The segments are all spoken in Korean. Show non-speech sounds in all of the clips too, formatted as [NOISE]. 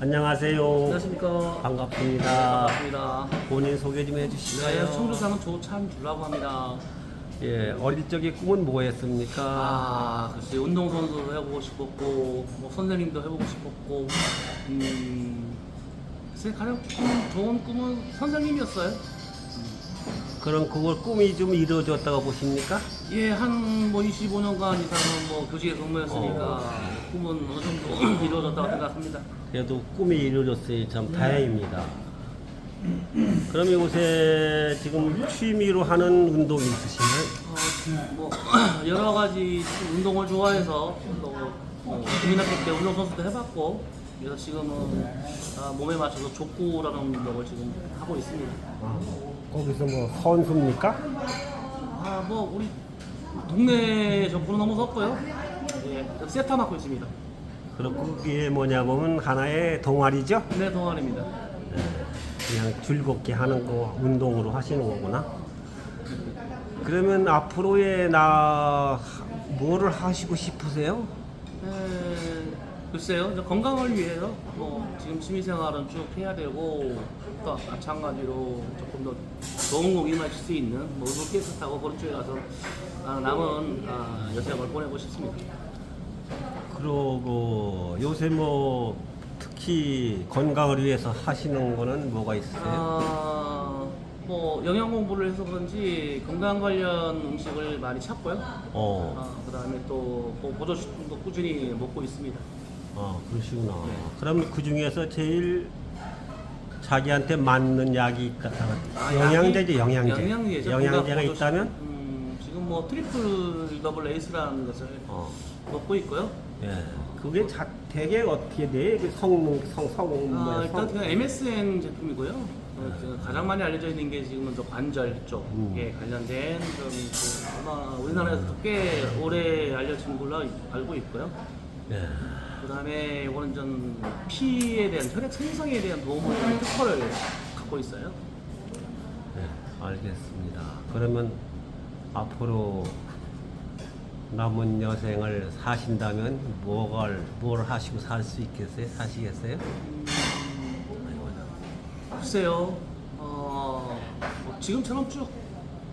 안녕하세요. 안녕하십니까. 반갑습니다. 반갑습니다. 본인 소개 좀 네, 해주실까요? 청주사는 조찬주라고 합니다. 예, 어릴 적의 꿈은 뭐였습니까? 아, 글쎄 운동선수도 해보고 싶었고, 뭐 선생님도 해보고 싶었고, 음, 글쎄 가장 꿈, 좋은 꿈은 선생님이었어요. 그럼 그걸 꿈이 좀 이루어졌다고 보십니까? 예, 한 뭐 25년간 이상은 뭐 교직에 근무했으니까 어. 꿈은 어느 정도 [COUGHS] 이루어졌다고 생각합니다. 그래도 꿈이 이루어졌으니 참 다행입니다. 그럼 요새 지금 취미로 하는 운동이 있으시나요? 어, 뭐 [COUGHS] 여러 가지 운동을 좋아해서 또 어, 국민학교 때 운동선수도 해봤고 그래서 지금은 아, 몸에 맞춰서 족구라는 운동을 지금 하고 있습니다. 아, 거기서 뭐 선수입니까? 아 뭐 우리 동네 족구는 너무 섰고요. 예, 세타 맡고 있습니다. 그럼 그게 뭐냐면 하나의 동아리죠? 네 동아리입니다. 그냥 즐겁게 하는 거 운동으로 하시는 거구나. 그러면 앞으로의 나 뭐를 하시고 싶으세요? 에, 글쎄요, 이제 건강을 위해서 뭐 지금 취미생활은 쭉 해야 되고 또 마찬가지로 조금 더 좋은 공기 마실 수 있는 뭐 물도 깨끗하고 그런 쪽에 가서 아, 남은 아, 여생을 보내고 싶습니다. 그러고 요새 뭐 특히 건강을 위해서 하시는 거는 뭐가 있으세요? 아, 뭐 영양 공부를 해서 그런지 건강 관련 음식을 많이 찾고요. 어, 아, 그다음에 또뭐 보조식품도 꾸준히 먹고 있습니다. 아 그러시구나. 네. 그럼 그 중에서 제일 자기한테 맞는 약이 있다. 아, 영양제지 약이- 영양제. 영양제죠. 영양제가 건강 보조식- 있다면? 음, 뭐 트리플 더블 에이스라는 것을 어, 먹고 있고요. 예. 그게 자, 되게 어떻게 돼? 그 성능, 성, 성, 아, 뭐야, 일단 성- 그냥 MSN 제품이고요. 어, 그 가장 많이 알려져 있는 게 지금은 저 관절 쪽에 관련된 좀 그, 아마 우리나라에서도 꽤 오래 알려진 걸로 알고 있고요. 예. 그다음에 이거는 좀 피에 대한 혈액 생성에 대한 도움을 주는 특허를 갖고 있어요. 네, 알겠습니다. 그러면 앞으로 남은 여생을 사신다면 뭐를 뭘 하시고 살 수 있겠어요? 사시겠어요? 글쎄요, 어, 뭐 지금처럼 쭉,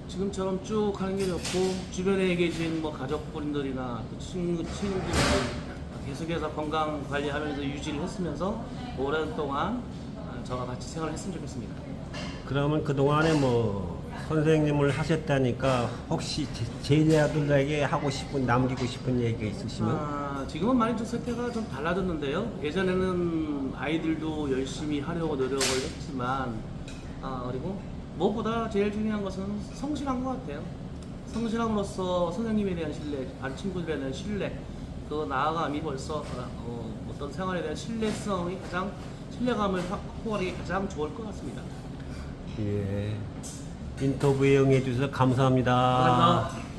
지금처럼 쭉 하는 게 좋고, 주변에 계신 뭐 가족분들이나 또 친구, 친구들 계속해서 건강 관리하면서 유지를 했으면서 오랫동안 아, 저와 같이 생활을 했으면 좋겠습니다. 그러면 그 동안에 뭐 선생님을 하셨다니까 혹시 제- 제자들에게 하고 싶은 남기고 싶은 얘기가 있으시면 아, 지금은 많이 좀 세태가 좀 달라졌는데요. 예전에는 아이들도 열심히 하려고 노력을 했지만, 아, 그리고 무엇보다 제일 중요한 것은 성실한 것 같아요. 성실함으로써 선생님에 대한 신뢰, 반 친구들에 대한 신뢰, 그 나아감이 벌써 어, 어떤 생활에 대한 신뢰성이 가장 신뢰감을 확보하기 가장 좋을 것 같습니다. 예. 인터뷰에 응해 주셔서 감사합니다. 감사합니다.